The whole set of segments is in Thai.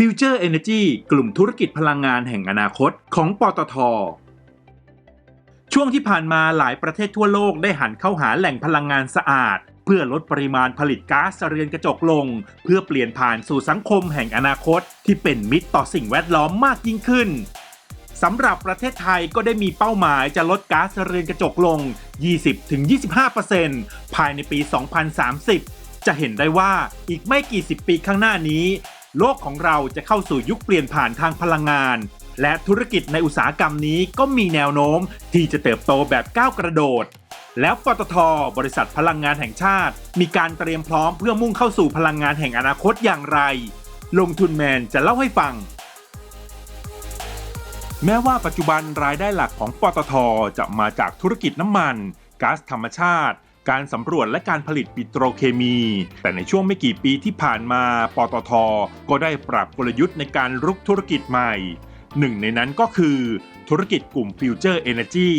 Future Energy กลุ่มธุรกิจพลังงานแห่งอนาคตของปตท ช่วงที่ผ่านมาหลายประเทศทั่วโลกได้หันเข้าหาแหล่งพลังงานสะอาด เพื่อลดปริมาณผลิตก๊าซเรือนกระจกลง เพื่อเปลี่ยนผ่านสู่สังคมแห่งอนาคต ที่เป็นมิตรต่อสิ่งแวดล้อมมากยิ่งขึ้นสำหรับประเทศไทยก็ได้มีเป้าหมายจะลดก๊าซเรือนกระจกลง 20-25%ภายในปี 2030 จะเห็นได้ว่าอีกไม่กี่สิบปีข้างหน้านี้ โลกของเราจะเข้าสู่ยุคเปลี่ยนผ่านทางพลังงาน และธุรกิจในอุตสาหกรรมนี้ก็มีแนวโน้มที่จะเติบโตแบบก้าวกระโดด แล้วปตทบริษัทพลังงานแห่งชาติ มีการเตรียมพร้อมเพื่อมุ่งเข้าสู่พลังงานแห่งอนาคตอย่างไร ลงทุนแมนจะเล่าให้ฟัง แม้ว่าปัจจุบันรายได้หลักของปตทจะมาจากธุรกิจน้ำมันก๊าซธรรมชาติ การสำรวจและการผลิตปิโตรเคมี แต่ในช่วงไม่กี่ปีที่ผ่านมา ปตท ก็ได้ปรับกลยุทธ์ในการรุกธุรกิจใหม่ หนึ่งในนั้นก็คือ ธุรกิจกลุ่มฟิวเจอร์เอเนจี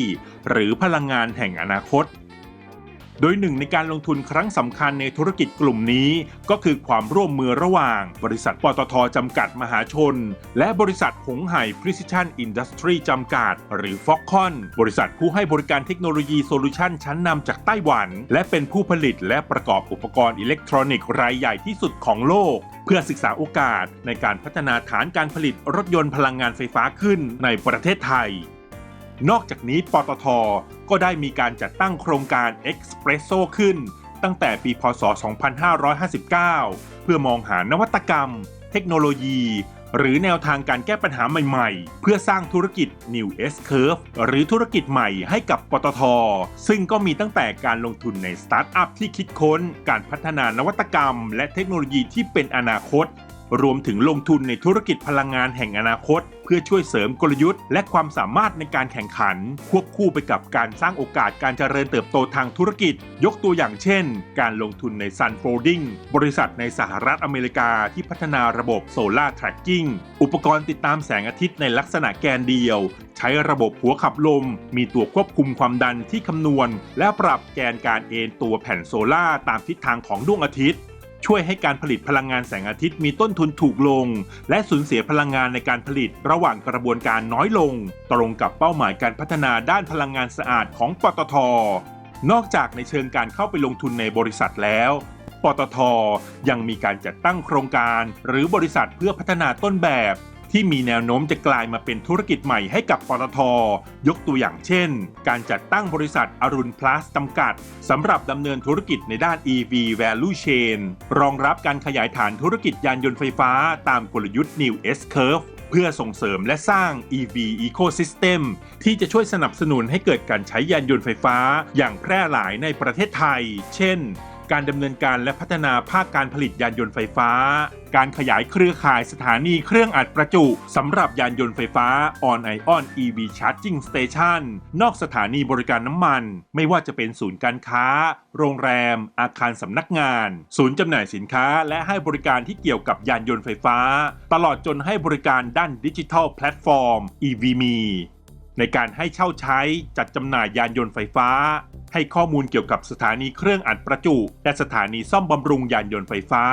หรือพลังงานแห่งอนาคต โดยหนึ่งในการลงทุนครั้งสำคัญในธุรกิจกลุ่มนี้ก็คือความร่วมมือระหว่าง บริษัทปตทจำกัดมหาชน และบริษัทหงไห่ Precision Industry จำกัด หรือ f o x c o n บริษัทผู้ให้บริการเทคโนโลยีโซลูชันชั้นนำจากไต้หวัน และเป็นผู้ผลิตและประกอบอุปกรณ์อิเล็กทรอนิกส์รายใหญ่ที่สุดของโลก เพื่อศึกษาโอกาสในการพัฒนาฐานการผลิตรถยนต์พลังงานไฟฟ้าขึ้นในประเทศไทย นอกจากนี้ปตทก็ได้มีการจัดตั้งโครงการ Expresso ขึ้น ตั้งแต่ปีพศ 2559 เพื่อมองหานวัตกรรม เทคโนโลยี หรือแนวทางการแก้ปัญหาใหม่ๆ เพื่อสร้างธุรกิจ New S Curve หรือธุรกิจใหม่ให้กับปตท ซึ่งก็มีตั้งแต่การลงทุนในสตาร์ทอัพที่คิดค้น การพัฒนานวัตกรรม และเทคโนโลยีที่เป็นอนาคต รวมถึงลงทุนในธุรกิจพลังงานแห่งอนาคต เพื่อช่วยเสริมกลยุทธ์ และความสามารถในการแข่งขัน ควบคู่ไปกับการสร้างโอกาสการเจริญเติบโตทางธุรกิจ ยกตัวอย่างเช่น การลงทุนใน Sun Folding บริษัทในสหรัฐอเมริกาที่พัฒนาระบบ Solar Tracking อุปกรณ์ติดตามแสงอาทิตย์ในลักษณะแกนเดียว ใช้ระบบหัวขับลม มีตัวควบคุมความดันที่คำนวณ และปรับแกนการเอนตัวแผ่นโซล่าร์ตามทิศทางของดวงอาทิตย์ ช่วยให้การผลิตพลังงานแสงอาทิตย์มีต้นทุนถูกลง และสูญเสียพลังงานในการผลิตระหว่างกระบวนการน้อยลง ตรงกับเป้าหมายการพัฒนาด้านพลังงานสะอาดของปตท นอกจากในเชิงการเข้าไปลงทุนในบริษัทแล้ว ปตทยังมีการจัดตั้งโครงการ หรือบริษัทเพื่อพัฒนาต้นแบบ ที่มีแนวโน้มจะกลายมาเป็นธุรกิจใหม่ให้กับปตท ยกตัวอย่างเช่น การจัดตั้งบริษัทอรุณพลัสจำกัดสำหรับดำเนินธุรกิจในด้าน EV Value Chain รองรับการขยายฐานธุรกิจยานยนต์ไฟฟ้าตามกลยุทธ์ New S Curve เพื่อส่งเสริมและสร้าง EV Ecosystem ที่จะช่วยสนับสนุนให้เกิดการใช้ยานยนต์ไฟฟ้าอย่างแพร่หลายในประเทศไทย เช่น การดำเนินการและพัฒนาภาคการผลิตยานยนต์ไฟฟ้า การขยายเครือข่ายสถานีเครื่องอัดประจุสำหรับยานยนต์ไฟฟ้า On Ion EV Charging Station นอกสถานีบริการน้ำมัน ไม่ว่าจะเป็นศูนย์การค้า โรงแรม อาคารสำนักงาน ศูนย์จำหน่ายสินค้า และให้บริการที่เกี่ยวกับยานยนต์ไฟฟ้า ตลอดจนให้บริการด้านดิจิทัลแพลตฟอร์ม EVMe ในการให้เช่าใช้จัดจำหน่ายยานยนต์ไฟฟ้า ให้ข้อมูลเกี่ยวกับสถานีเครื่องอัดประจุ และสถานีซ่อมบำรุงยานยนต์ไฟฟ้า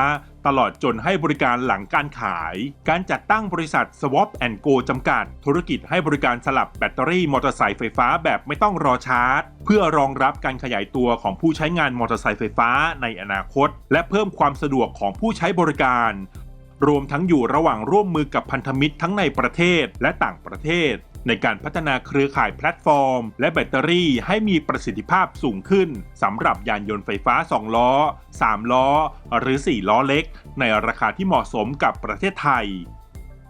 ตลอดจนให้บริการหลังการขาย การจัดตั้งบริษัท Swap and Go จำกัด ธุรกิจให้บริการสลับแบตเตอรี่มอเตอร์ไซค์ไฟฟ้าแบบไม่ต้องรอชาร์จ เพื่อรองรับการขยายตัวของผู้ใช้งานมอเตอร์ไซค์ไฟฟ้าในอนาคต และเพิ่มความสะดวกของผู้ใช้บริการรวมทั้งอยู่ระหว่างร่วมมือกับพันธมิตรทั้งในประเทศและต่างประเทศ ในการพัฒนาเครือข่ายแพลตฟอร์ม และแบตเตอรี่ให้มีประสิทธิภาพสูงขึ้นสำหรับยานยนต์ไฟฟ้า 2 ล้อ 3 ล้อ หรือ 4 ล้อเล็ก ในราคาที่เหมาะสมกับประเทศไทย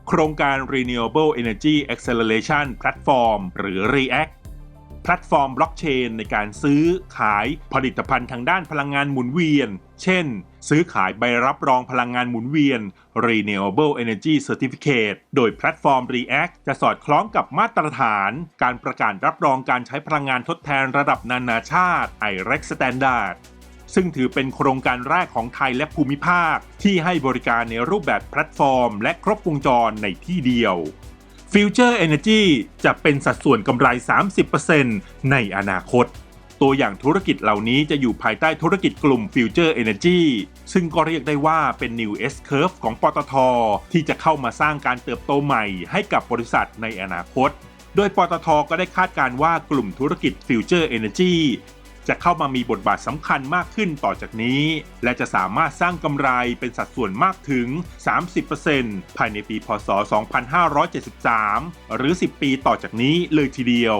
โครงการ Renewable Energy Acceleration Platform หรือ REACT แพลตฟอร์มบล็อกเชนในการซื้อขายผลิตภัณฑ์ทางด้านพลังงานหมุนเวียน เช่น ซื้อขายใบรับรองพลังงานหมุนเวียน Renewable Energy Certificate โดยแพลตฟอร์ม REACT จะสอดคล้องกับมาตรฐาน การประกาศรับรองการใช้พลังงานทดแทนระดับนานาชาติ IREX Standard ซึ่งถือเป็นโครงการแรกของไทยและภูมิภาค ที่ให้บริการในรูปแบบแพลตฟอร์ม และครบวงจรในที่เดียว Future Energy จะเป็นสัดส่วนกำไร 30%ในอนาคต ตัวอย่างธุรกิจเหล่านี้จะอยู่ภายใต้ธุรกิจกลุ่ม Future Energy ซึ่งก็เรียกได้ว่าเป็น New S Curve ของปตท ที่จะเข้ามาสร้างการเติบโตใหม่ให้กับบริษัทในอนาคต โดยปตทก็ได้คาดการว่า กลุ่มธุรกิจ Future Energy จะเข้ามามีบทบาทสำคัญมากขึ้นต่อจากนี้ และจะสามารถสร้างกำไรเป็นสัดส่วนมากถึง 30%ภายในปีพศ 2573 หรือ 10 ปีต่อจากนี้เลยทีเดียว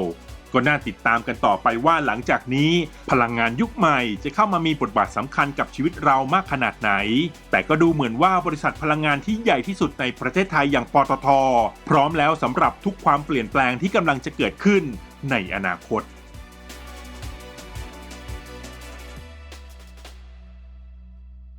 ก็น่าติดตามกันต่อไปว่าหลังจากนี้ พลังงานยุคใหม่จะเข้ามามีบทบาทสำคัญกับชีวิตเรามากขนาดไหน แต่ก็ดูเหมือนว่าบริษัทพลังงานที่ใหญ่ที่สุดในประเทศไทยอย่างปตท พร้อมแล้วสำหรับทุกความเปลี่ยนแปลงที่กำลังจะเกิดขึ้นในอนาคต